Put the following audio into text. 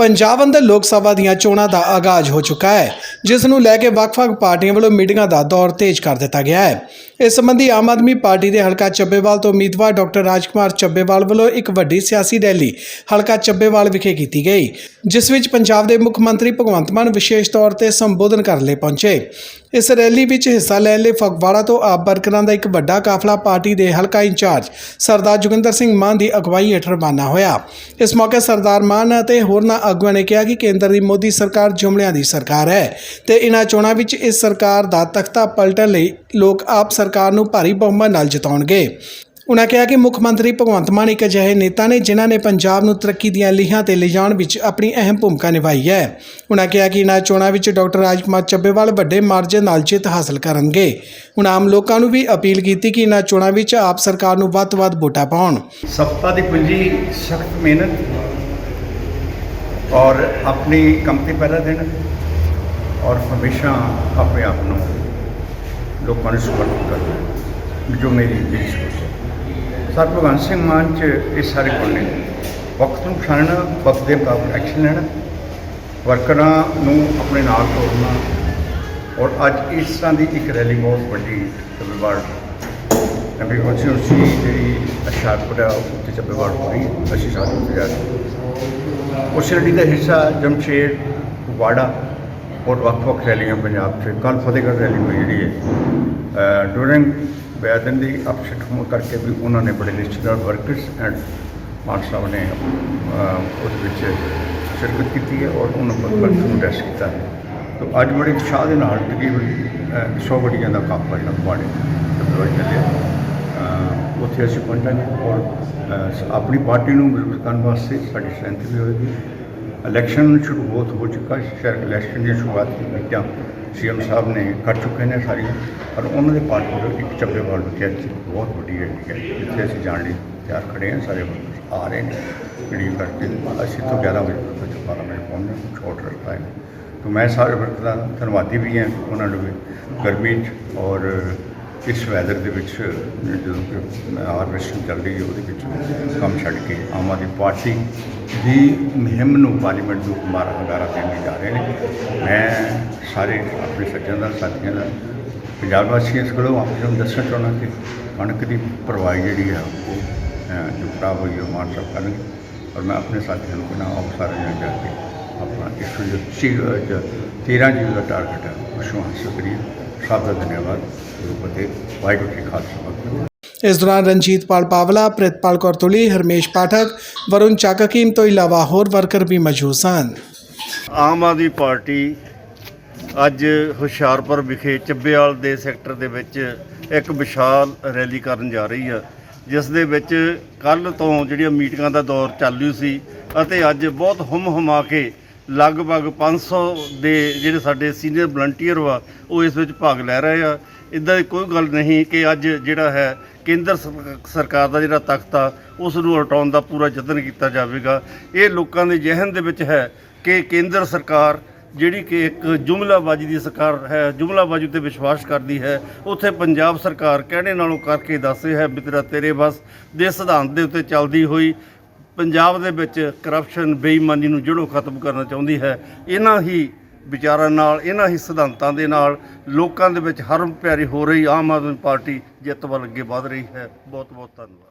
ਪੰਜਾਬ ਅੰਦਰ ਲੋਕ ਸਭਾ ਦੀਆਂ ਚੋਣਾਂ ਦਾ ਆਗਾਜ਼ ਹੋ ਚੁੱਕਾ ਹੈ। ਜਿਸ ਨੂੰ ਲੈ ਕੇ ਵੱਖ-ਵੱਖ ਪਾਰਟੀਆਂ ਵੱਲੋਂ ਮੀਟਿੰਗਾਂ ਦਾ ਦੌਰ ਤੇਜ਼ ਕਰ ਦਿੱਤਾ ਗਿਆ ਹੈ। ਇਸ ਸੰਬੰਧੀ ਆਮ ਆਦਮੀ ਪਾਰਟੀ ਦੇ ਹਲਕਾ ਚੱਬੇਵਾਲ ਤੋਂ ਉਮੀਦਵਾਰ ਡਾਕਟਰ ਰਾਜਕੁਮਾਰ ਚੱਬੇਵਾਲ ਵੱਲੋਂ ਇੱਕ ਵੱਡੀ ਸਿਆਸੀ ਰੈਲੀ ਹਲਕਾ ਚੱਬੇਵਾਲ ਵਿਖੇ ਕੀਤੀ ਗਈ, ਜਿਸ ਵਿੱਚ ਪੰਜਾਬ ਦੇ ਮੁੱਖ ਮੰਤਰੀ ਭਗਵੰਤ ਮਾਨ ਵਿਸ਼ੇਸ਼ ਤੌਰ ਤੇ ਸੰਬੋਧਨ ਕਰਨ ਲਈ ਪਹੁੰਚੇ। ਇਸ ਰੈਲੀ ਵਿੱਚ ਹਿੱਸਾ ਲੈਣ ਲਈ ਫਗਵਾੜਾ ਤੋਂ ਆਪ ਵਰਕਰਾਂ ਦਾ ਇੱਕ ਵੱਡਾ ਕਾਫਲਾ ਪਾਰਟੀ ਦੇ ਹਲਕਾ ਇੰਚਾਰਜ ਸਰਦਾਰ ਜੋਗਿੰਦਰ ਸਿੰਘ ਮਾਨ ਦੀ ਅਗਵਾਈ ਹੇਠ ਰਵਾਨਾ ਹੋਇਆ। ਇਸ ਮੌਕੇ ਸਰਦਾਰ ਮਾਨ ਅਤੇ ਹੋਰਨਾਂ ਆਗੂਆਂ ਨੇ ਕਿਹਾ ਕਿ ਕੇਂਦਰ ਦੀ ਮੋਦੀ ਸਰਕਾਰ ਜੁਮਲਿਆਂ ਦੀ ਸਰਕਾਰ ਹੈ। ਤੇ ਇਨ੍ਹਾਂ ਚੋਣਾਂ ਵਿੱਚ ਇਸ ਸਰਕਾਰ ਦਾ ਤਖਤਾ ਪਲਟਣ ਲਈ ਲੋਕ ਆਪ ਸਰਕਾਰ ਨੂੰ ਭਾਰੀ ਬਹੁਮਤ ਨਾਲ ਜਿਤਾਉਣਗੇ। ਉਨ੍ਹਾਂ ਕਿਹਾ ਕਿ ਮੁੱਖ ਮੰਤਰੀ ਭਗਵੰਤ ਮਾਨ ਇੱਕ ਅਜਿਹੇ ਨੇਤਾ ਨੇ ਜਿਨ੍ਹਾਂ ਨੇ ਪੰਜਾਬ ਨੂੰ ਤਰੱਕੀ ਦੀਆਂ ਲੀਹਾਂ ਤੇ ਲਿਜਾਣ ਵਿੱਚ ਆਪਣੀ ਅਹਿਮ ਭੂਮਿਕਾ ਨਿਭਾਈ ਹੈ। ਉਨ੍ਹਾਂ ਕਿਹਾ ਕਿ ਇਹਨਾਂ ਚੋਣਾਂ ਵਿੱਚ ਡਾਕਟਰ ਰਾਜਕੁਮਾਰ ਚੱਬੇਵਾਲ ਵੱਡੇ ਮਾਰਜਨ ਨਾਲ ਜਿੱਤ ਹਾਸਲ ਕਰਨਗੇ। ਉਨ੍ਹਾਂ ਆਮ ਲੋਕਾਂ ਨੂੰ ਵੀ ਅਪੀਲ ਕੀਤੀ ਕਿ ਇਹਨਾਂ ਚੋਣਾਂ ਵਿੱਚ ਆਪ ਸਰਕਾਰ ਨੂੰ ਵੱਧ ਤੋਂ ਵੱਧ ਵੋਟਾਂ ਪਾਉਣ। ਸਫਲਤਾ ਦੀ ਕੁੰਜੀ ਸਖਤ ਮਿਹਨਤ ਔਰ ਆਪਣੀ ਕੰਮ ਪਹਿਰਾ ਦੇਣਾ ਔਰ ਹਮੇਸ਼ਾ ਆਪਣੇ ਆਪ ਨੂੰ ਲੋਕਾਂ ਨੂੰ ਸਮਰਪਿਤ ਕਰਨਾ ਜੋ ਮੇਰੀ ਜਿਹੜੀ ਹੈ। ਸਰ ਭਗਵੰਤ ਸਿੰਘ ਮਾਨ ਚ ਇਹ ਸਾਰੇ ਗੁਣ ਨੇ। ਵਕਤ ਨੂੰ ਪਛਾਣਨਾ, ਵਕਤ ਦੇ ਮੁਤਾਬਕ ਐਕਸ਼ਨ ਲੈਣਾ, ਵਰਕਰਾਂ ਨੂੰ ਆਪਣੇ ਨਾਲ ਤੋਰਨਾ ਔਰ ਅੱਜ ਇਸ ਤਰ੍ਹਾਂ ਦੀ ਇੱਕ ਰੈਲੀ ਬਹੁਤ ਵੱਡੀ ਚੱਬੇਵਾਲ ਨਵੀਂ ਕੌਂਸਟੀਟਿਊਂਸੀ ਜਿਹੜੀ ਹੁਸ਼ਿਆਰਪੁਰ ਹੈ ਉੱਥੇ ਚੱਬੇਵਾਲ ਹੋ ਅਸੀਂ ਸਾਰੇ ਉੱਥੇ ਜਾ ਰਹੇ ਉਸ ਰੈਲੀ ਦਾ ਹਿੱਸਾ ਜਮਸ਼ੇਦ ਵਾੜਾ ਔਰ ਵੱਖ-ਵੱਖ ਰੈਲੀਆਂ ਪੰਜਾਬ 'ਚ, ਕੱਲ੍ਹ ਫਤਿਹਗੜ੍ਹ ਰੈਲੀ ਹੋਈ ਜਿਹੜੀ ਹੈ ਡੂਰਿੰਗ ਬੈਦਨ ਦੀ ਅਪਸ਼ਟ ਹੋਣ ਕਰਕੇ ਵੀ ਉਹਨਾਂ ਨੇ ਬੜੇ ਨਿਸ਼ਚਿਤ ਵਰਕਰਸ ਐਂਡ ਮਾਨ ਸਾਹਿਬ ਨੇ ਉਸ ਵਿੱਚ ਸ਼ਿਰਕਤ ਕੀਤੀ ਹੈ ਔਰ ਉਹਨਾਂ ਵਰਕਰਸ ਨੂੰ ਰੈਸਟ ਕੀਤਾ ਹੈ। ਤੋ ਅੱਜ ਬੜੇ ਉਤਸ਼ਾਹ ਦੇ ਨਾਲ ਤਕਰੀਬਨ 100 ਗੱਡੀਆਂ ਦਾ ਕਾਫਲਾ ਜਿਹੜਾ ਪਾੜੇ ਚੱਲੇਗਾ ਚੱਲਿਆ। ਉੱਥੇ ਅਸੀਂ ਪਹੁੰਚਾਂਗੇ ਔਰ ਆਪਣੀ ਪਾਰਟੀ ਨੂੰ ਮਜ਼ਬੂਤ ਕਰਨ ਵਾਸਤੇ ਸਾਡੀ ਸਟਰੈਂਥ ਵੀ ਹੋਏਗੀ ਇਲੈਕਸ਼ਨ ਸ਼ੁਰੂ ਬਹੁਤ ਹੋ ਚੁੱਕਾ ਹੈ ਸ਼ਹਿਰ ਇਲੈਕਸ਼ਨ ਦੀ ਸ਼ੁਰੂਆਤ ਮੀਟਾਂ ਸੀਐਮ ਸਾਹਿਬ ਨੇ ਕਰ ਚੁੱਕੇ ਨੇ ਸਾਰੀਆਂ ਪਰ ਉਹਨਾਂ ਦੇ ਪਾਰਟੀ ਵੱਲੋਂ ਇੱਕ ਚੱਬੇਵਾਲ ਵਿਖੇ ਅੱਜ ਬਹੁਤ ਵੱਡੀ ਰੈਲੀ ਹੈ ਜਿੱਥੇ ਅਸੀਂ ਜਾਣ ਲਈ ਤਿਆਰ ਖੜੇ ਹਾਂ ਸਾਰੇ ਵਰਕਰ ਆ ਰਹੇ ਨੇ ਜਿਹੜੀ ਕਰਕੇ ਅਸੀਂ ਤੋਂ 11 ਵਜੇ ਤੱਕ ਬਾਰਾਂ ਵਜੇ ਪਹੁੰਚਣਾ ਛੋਟ ਰਸਤਾ ਹੈ ਤਾਂ ਮੈਂ ਸਾਰੇ ਵਰਕਰ ਦਾ ਧੰਨਵਾਦੀ ਵੀ ਹਾਂ ਉਹਨਾਂ ਨੂੰ ਵੀ ਗਰਮੀ 'ਚ ਔਰ ਇਸ ਵੈਦਰ ਦੇ ਵਿੱਚ ਜਦੋਂ ਕਿ ਹਾਰਵੈਸਟਿੰਗ ਚੱਲ ਰਹੀ ਹੈ, ਉਹਦੇ ਵਿੱਚ ਕੰਮ ਛੱਡ ਕੇ ਆਮ ਆਦਮੀ ਪਾਰਟੀ ਦੀ ਮੁਹਿੰਮ ਨੂੰ ਪਾਰਲੀਮੈਂਟ ਨੂੰ ਮਾਰਾ ਹੰਗਾਰਾ ਦੇਣ ਲਈ ਜਾ ਰਹੇ ਨੇ। ਮੈਂ ਸਾਰੇ ਆਪਣੇ ਸੱਜਣ ਦਾ ਸਾਥੀਆਂ ਦਾ ਪੰਜਾਬ ਵਾਸੀਆਂ ਕੋਲੋਂ ਆਪ ਨੂੰ ਦੱਸਣਾ ਚਾਹੁੰਦਾ ਕਿ ਕਣਕ ਦੀ ਭਰਵਾਈ ਜਿਹੜੀ ਹੈ, ਉਹ ਜੋ ਖਰਾਬ ਹੋਈ ਹੈ, ਉਹ ਮਾਨ ਸਾਹਿਬ ਕਰਨਗੇ। ਔਰ ਮੈਂ ਆਪਣੇ ਸਾਥੀਆਂ ਨੂੰ ਕਹਿੰਦਾ, ਆਓ ਸਾਰੇ ਜਣੇ ਜਾ ਕੇ ਆਪਣਾ ਇਸ ਜੋ ਚੀ- ਜੋ 13 ਜੀ ਦਾ ਟਾਰਗੇਟ ਹੈ, ਉਸ ਨੂੰ ਹਾਸਲ ਕਰੀਏ। ਸਭ ਦਾ ਧੰਨਵਾਦ। ਗੁਰੂ ਫਤਿਹ ਵਾਹਿਗੁਰੂ ਜੀ ਕਾ ਖਾਲਸਾ ਵਾਹਿਗੁਰੂ ਜੀ ਕੀ ਫਤਿਹ। ਇਸ ਦੌਰਾਨ ਰਣਜੀਤ ਪਾਲ ਪਾਵਲਾ ਪ੍ਰਿਤਪਾਲ ਕੌਰ ਤੁਲੀ ਹਰਮੇਸ਼ ਪਾਠਕ ਵਰੁਣ ਚੱਕ ਹਕੀਮ ਤੋਂ ਇਲਾਵਾ ਹੋਰ ਵਰਕਰ ਵੀ ਮੌਜੂਦ ਸਨ ਆਮ ਆਦਮੀ ਪਾਰਟੀ ਅੱਜ ਹੁਸ਼ਿਆਰਪੁਰ ਵਿਖੇ ਚੱਬੇਵਾਲ ਦੇ ਸੈਕਟਰ ਦੇ ਵਿੱਚ ਇੱਕ ਵਿਸ਼ਾਲ ਰੈਲੀ ਕਰਨ ਜਾ ਰਹੀ ਹੈ ਜਿਸ ਦੇ ਵਿੱਚ ਕੱਲ ਤੋਂ ਜਿਹੜੀਆਂ ਮੀਟਿੰਗਾਂ ਦਾ ਦੌਰ ਚਾਲੂ ਸੀ ਅਤੇ ਅੱਜ ਬਹੁਤ ਹੁਮ ਹੁਮਾ ਕੇ ਲਗਭਗ 500 ਦੇ ਜਿਹੜੇ ਸਾਡੇ ਸੀਨੀਅਰ ਵਲੰਟੀਅਰ ਵਾ, ਉਹ ਇਸ ਵਿੱਚ ਭਾਗ ਲੈ ਰਹੇ ਆ। ਇਦਾਂ ਦੀ ਕੋਈ ਗੱਲ ਨਹੀਂ ਕਿ ਅੱਜ ਜਿਹੜਾ ਹੈ, ਕੇਂਦਰ ਸਰਕਾਰ ਦਾ ਜਿਹੜਾ ਤਖਤ ਆ ਉਸ ਨੂੰ ਹਟਾਉਣ ਦਾ ਪੂਰਾ ਯਤਨ ਕੀਤਾ ਜਾਵੇਗਾ। ਇਹ ਲੋਕਾਂ ਦੇ ਜ਼ਿਹਨ ਦੇ ਵਿੱਚ ਹੈ ਕਿ ਕੇਂਦਰ ਸਰਕਾਰ ਜਿਹੜੀ ਕਿ ਇੱਕ ਜੁਮਲਾਬਾਜੀ ਦੀ ਸਰਕਾਰ ਹੈ, ਜੁਮਲਾਬਾਜੀ ਤੇ ਵਿਸ਼ਵਾਸ ਕਰਦੀ ਹੈ। ਉੱਥੇ ਪੰਜਾਬ ਸਰਕਾਰ ਕਹਿਣੇ ਨਾਲੋਂ ਕਰਕੇ ਦੱਸੇ ਹੈ, ਵੀ ਤੇਰੇ ਬਸ ਦੇ ਸਿਧਾਂਤ ਦੇ ਉੱਤੇ ਚੱਲਦੀ ਹੋਈ ਪੰਜਾਬ ਦੇ ਵਿੱਚ ਕਰਪਸ਼ਨ ਬੇਈਮਾਨੀ ਨੂੰ ਜੜੋਂ ਖਤਮ ਕਰਨਾ ਚਾਹੁੰਦੀ ਹੈ। ਇਹਨਾਂ ਹੀ ਵਿਚਾਰਾਂ ਨਾਲ, ਇਹਨਾਂ ਹੀ ਸਿਧਾਂਤਾਂ ਦੇ ਨਾਲ ਲੋਕਾਂ ਦੇ ਵਿੱਚ ਹਰਮ ਪਿਆਰੀ ਹੋ ਰਹੀ ਆਮ ਆਦਮੀ ਪਾਰਟੀ ਜਿੱਤ ਵੱਲ ਅੱਗੇ ਵਧ ਰਹੀ ਹੈ। ਬਹੁਤ ਬਹੁਤ ਧੰਨਵਾਦ।